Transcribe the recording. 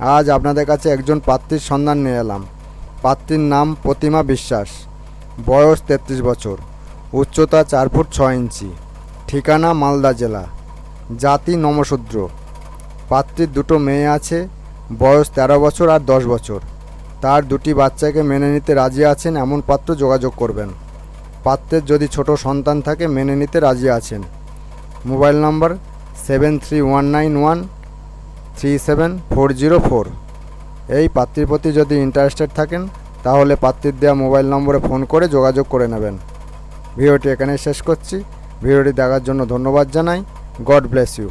আজ আপনাদের কাছে একজন পাত্রীর সন্ধান নিয়ে এলাম। পাত্রীর নাম প্রতিমা বিশ্বাস। বয়স তেত্রিশ বছর। উচ্চতা চার ফুট ছয় ইঞ্চি। ঠিকানা মালদা জেলা। জাতি নমশূদ্র। পাত্রীর দুটো মেয়ে আছে। বয়স তেরো বছর আর দশ বছর। তার দুটি বাচ্চাকে মেনে নিতে রাজি আছেন এমন পাত্র যোগাযোগ করবেন। পাত্রের যদি ছোট সন্তান থাকে, মেনে নিতে রাজি আছেন। Mobile number seven three one nine one three seven four zero four. এই পাত্রীর প্রতি যদি ইন্টারেস্টেড থাকেন, তাহলে পাত্রীর দেওয়া মোবাইল নম্বরে ফোন করে যোগাযোগ করে নেবেন। ভিডিওটি এখানে শেষ করছি। ভিডিওটি দেখার জন্য ধন্যবাদ জানাই। God bless you